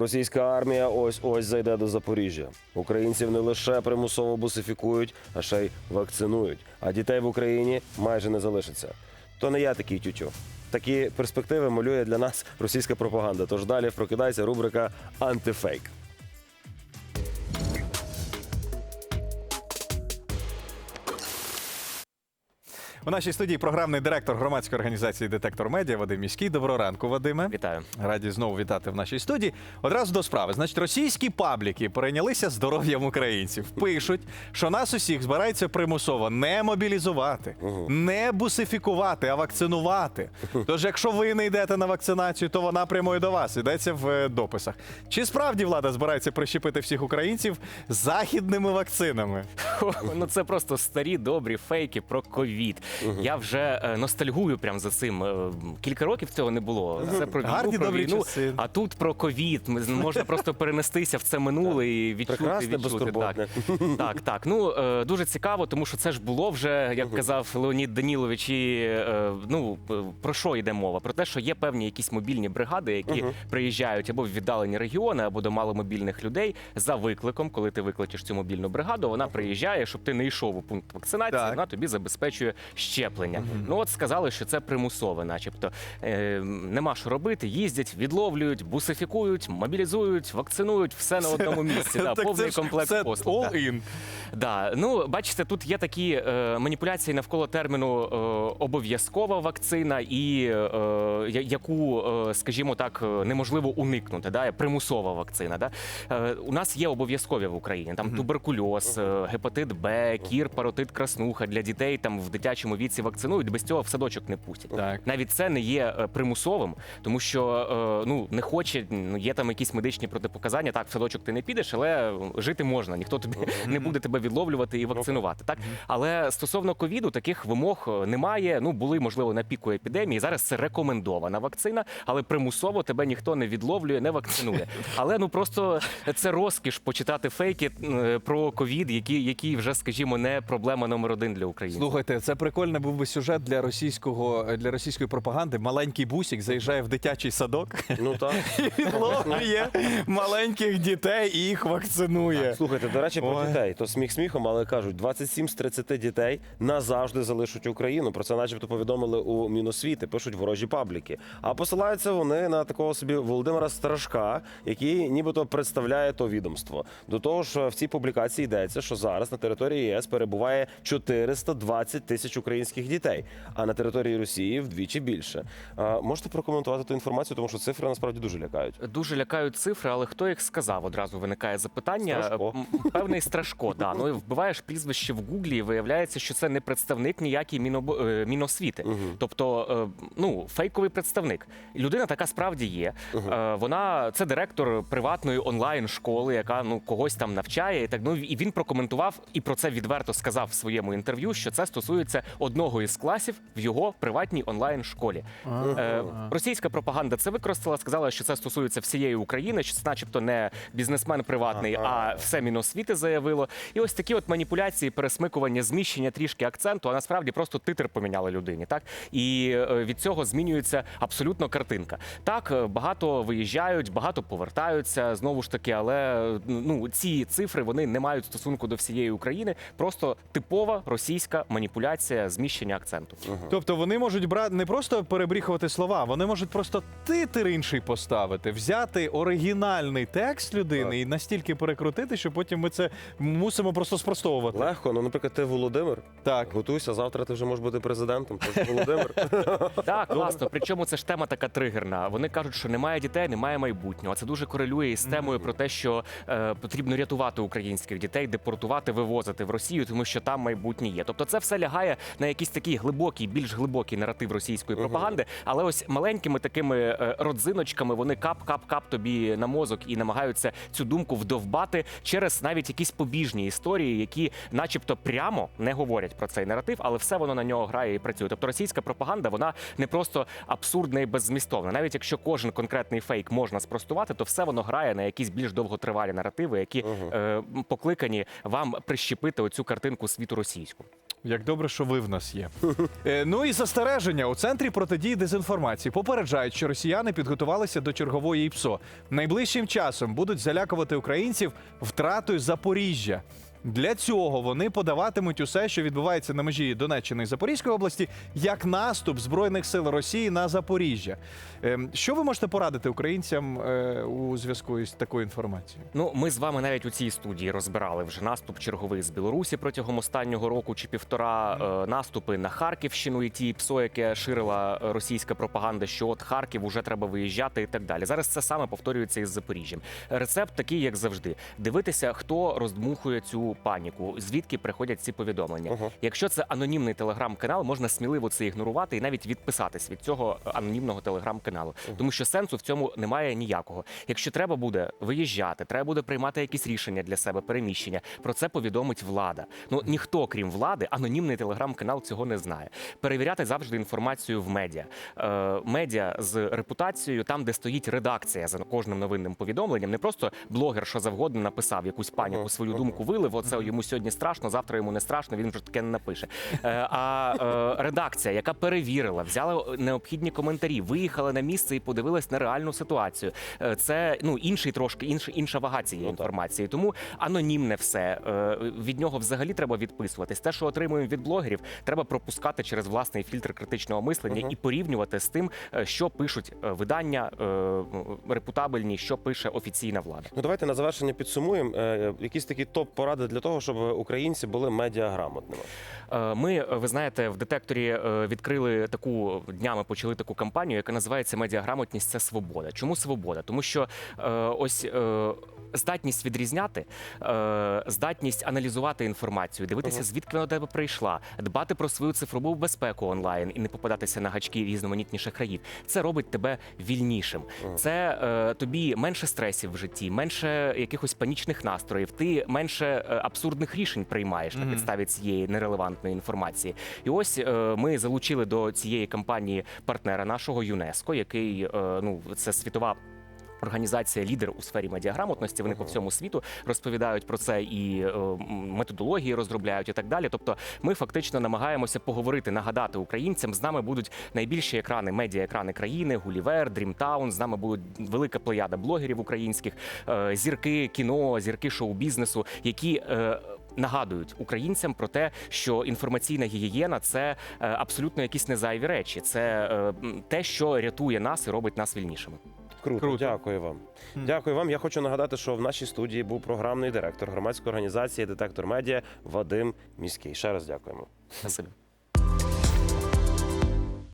Російська армія ось ось зайде до Запоріжжя. Українців не лише примусово бусифікують, а ще й вакцинують. А дітей в Україні майже не залишиться. То не я такий тютю. Такі перспективи малює для нас російська пропаганда. Тож далі прокидається рубрика Антифейк. У нашій студії програмний директор громадської організації Детектор Медіа Вадим Міський. Доброго ранку, Вадиме. Вітаю. Раді знову вітати в нашій студії. Одразу до справи. Значить, російські пабліки перейнялися здоров'ям українців. Пишуть, що нас усіх збираються примусово не мобілізувати, не бусифікувати, а вакцинувати. Тож, якщо ви не йдете на вакцинацію, то вона прямує до вас. Йдеться в е, дописах. Чи справді влада збирається прищепити всіх українців західними вакцинами? Ну це просто старі добрі фейки про ковід. Я вже е, ностальгую прям за цим. Е, Кілька років цього не було. Це про війну, Гарні про війну. часи. А тут про ковід. Ми- Можна просто перенестися в це минуле і відчути. Прекрасне, відчути. Так, так, так. Ну е, дуже цікаво, тому що це ж було вже, як казав Леонід Данілович, і е, ну про що йде мова? Про те, що є певні якісь мобільні бригади, які приїжджають або в віддалені регіони, або до маломобільних людей за викликом. Коли ти викличеш цю мобільну бригаду, вона приїжджає, щоб ти не йшов у пункт вакцинації. Так. Вона тобі забезпечує щеплення. Ну от сказали, що це примусове, начебто е, нема що робити. Їздять, відловлюють, бусифікують, мобілізують, вакцинують все на одному місці. Да, Так це повний ж- комплект це послуг. all да. in. Да, ну бачите, тут є такі е, маніпуляції навколо терміну е, обов'язкова вакцина, і е, я- яку, е, скажімо так, е, неможливо уникнути. Да? Примусова вакцина. Да? Е, у нас є обов'язкові в Україні. Там туберкульоз, е, гепатит Б, кір, паротит, краснуха для дітей там в дитячому віці вакцинують. Без цього в садочок не пустять. Так. Навіть це не є е, примусовим, тому що е, ну не хоче, ну є там якісь медичні протипоказання. Так, в садочок ти не підеш, але жити можна. Ніхто тобі не буде тебе відловлювати і вакцинувати. Так, але стосовно ковіду таких вимог е, немає. Ну були можливо на піку епідемії. Зараз це рекомендована вакцина, але примусово тебе ніхто не відловлює, не вакцинує. Але ну просто це розкіш почитати фейки е, про ковід, які, які вже, скажімо, не проблема номер один для українців. Слухайте, це прикольний був би сюжет для російського для російської пропаганди. Маленький бусик заїжджає в дитячий садок Ну так. і відловлює маленьких дітей і їх вакцинує. Слухайте, до речі, про Ой. дітей. То сміх сміхом, але кажуть, 27 з 30 дітей назавжди залишать Україну. Про це, начебто, повідомили у Міносвіти, пишуть ворожі пабліки. А посилаються вони на такого собі Володимира Страшка, який нібито представляє то відомство. До того ж, в цій публікації йдеться, що зараз на території ЄС перебуває 420 тисяч українських дітей, а на території Росії вдвічі більше. Можете прокоментувати ту інформацію, тому що цифри насправді дуже лякають. Дуже лякають цифри, але хто їх сказав? Одразу виникає запитання. Страшко. Певний страшко, да. Ну і вбиваєш прізвище в гуглі, і виявляється, що це не представник ніякий мінобо... е, міносвіти. Тобто, е, ну, фейковий представник. Людина така справді є. Е, Вона це директор приватної онлайн школи, яка ну когось там навчає. І так ну і він прокоментував і про це відверто сказав в своєму інтерв'ю, що це стосується одного із класів в його приватній онлайн школі. Е, Російська пропаганда це використала, сказала, що це стосується всієї України, що це, начебто, не бізнесмен приватний, а все Міносвіти заявило. І ось такі от маніпуляції, пересмикування, зміщення трішки акценту, а насправді просто титр поміняли людині. Так і е, від цього змінюється абсолютно картинка. Так, е, багато виїжджають, багато повертаються знову ж таки, але е, ну ці цифри вони не мають стосунку до всієї України. Просто типова російська маніпуляція, зміщення акценту. Тобто вони можуть брати не просто перебріхувати слова, вони можуть просто титр інший поставити, взяти оригінальний текст людини Так. і настільки перекрутити, що потім ми це мусимо просто спростовувати. Легко, ну, наприклад, ти Володимир. Так. Готуйся, завтра ти вже можеш бути президентом. Тож Володимир. Так, класно. Причому це ж тема така тригерна. Вони кажуть, що немає дітей, немає майбутнього. Це дуже корелює із темою про те, що е, потрібно рятувати українських дітей, депортувати, вивозити в Росію, тому що там майбутнє є. Тобто, це все лягає на якийсь такий глибокий, більш глибокий наратив російської пропаганди. Але ось маленькими такими е, родзиночками вони кап-кап-кап тобі на мозок і намагаються цю думку вдовбати через навіть якісь побіжні історії, які, начебто, прямо не говорять про цей наратив, але все воно на нього грає і працює. Тобто російська пропаганда вона не просто абсурдна і беззмістовна. Навіть якщо кожен конкретний фейк можна спростувати, то все воно грає на якісь більш довготривалі наративи, які е, покликані вам прищепити оцю картинку світу російську. Як добре, що ви в нас є. Е, ну і застереження у центрі протидії дезінформації попереджають, що росіяни підготувалися до чергової ІПСО. Найближчим часом будуть залякувати українців втратою Запоріжжя. Для цього вони подаватимуть усе, що відбувається на межі Донеччини і Запорізької області, як наступ збройних сил Росії на Запоріжжя. Ем, Що ви можете порадити українцям е, у зв'язку із такою інформацією? Ну, ми з вами навіть у цій студії розбирали вже наступ черговий з Білорусі протягом останнього року чи півтора е, наступи на Харківщину і ті ПСО, яке ширила російська пропаганда, що от Харків уже треба виїжджати і так далі. Зараз це саме повторюється із Запоріжжям. Рецепт такий, як завжди: дивитися, хто роздмухує цю паніку, звідки приходять ці повідомлення. Ага. Якщо це анонімний телеграм-канал, можна сміливо це ігнорувати і навіть відписатись від цього анонімного телеграм-каналу, тому що сенсу в цьому немає ніякого. Якщо треба буде виїжджати, треба буде приймати якісь рішення для себе, переміщення. Про це повідомить влада. Ну ніхто, крім влади, анонімний телеграм-канал цього не знає. Перевіряти завжди інформацію в медіа. Е, медіа з репутацією, там, де стоїть редакція за кожним новинним повідомленням, не просто блогер, що завгодно написав якусь паніку, свою думку вилив. Оце йому сьогодні страшно, завтра йому не страшно. Він вже таке не напише. Е, а е, редакція, яка перевірила, взяла необхідні коментарі, виїхала на місце і подивилась на реальну ситуацію. Е, це ну інший трошки інша, інша вага цієї Ну, інформації. Тому анонімне все від нього взагалі треба відписуватись. Те, що отримуємо від блогерів, треба пропускати через власний фільтр критичного мислення і порівнювати з тим, що пишуть видання репутабельні, що пише офіційна влада. Ну давайте на завершення підсумуємо якісь такі топ-поради для того, щоб українці були медіаграмотними. Е, Ми, е, ви знаєте, в детекторі е, відкрили таку днями, почали таку кампанію, яка називається Медіаграмотність це свобода. Чому свобода? Тому що ось. Здатність відрізняти, здатність аналізувати інформацію, дивитися, звідки вона до тебе прийшла, дбати про свою цифрову безпеку онлайн і не попадатися на гачки різноманітніших країв. Це робить тебе вільнішим. Це тобі менше стресів в житті, менше якихось панічних настроїв. Ти менше абсурдних рішень приймаєш на підставі цієї нерелевантної інформації. І ось е, ми залучили до цієї кампанії партнера нашого ЮНЕСКО, який е, ну це світова. Організація лідер у сфері медіаграмотності. Вони по всьому світу розповідають про це і е, методології розробляють і так далі. Тобто, ми фактично намагаємося поговорити, нагадати українцям. З нами будуть найбільші екрани, медіа-екрани країни, Гулівер, Дрімтаун. З нами будуть велика плеяда блогерів українських, е, зірки кіно, зірки шоу-бізнесу, які. е, Нагадують українцям про те, що інформаційна гігієна це е, абсолютно якісь незайві речі. Це е, те, що рятує нас і робить нас вільнішими. Круто, Круто. дякую вам. Дякую вам. Я хочу нагадати, що в нашій студії був програмний директор громадської організації Детектор Медіа Вадим Міський. Ще раз дякуємо. Спасибі.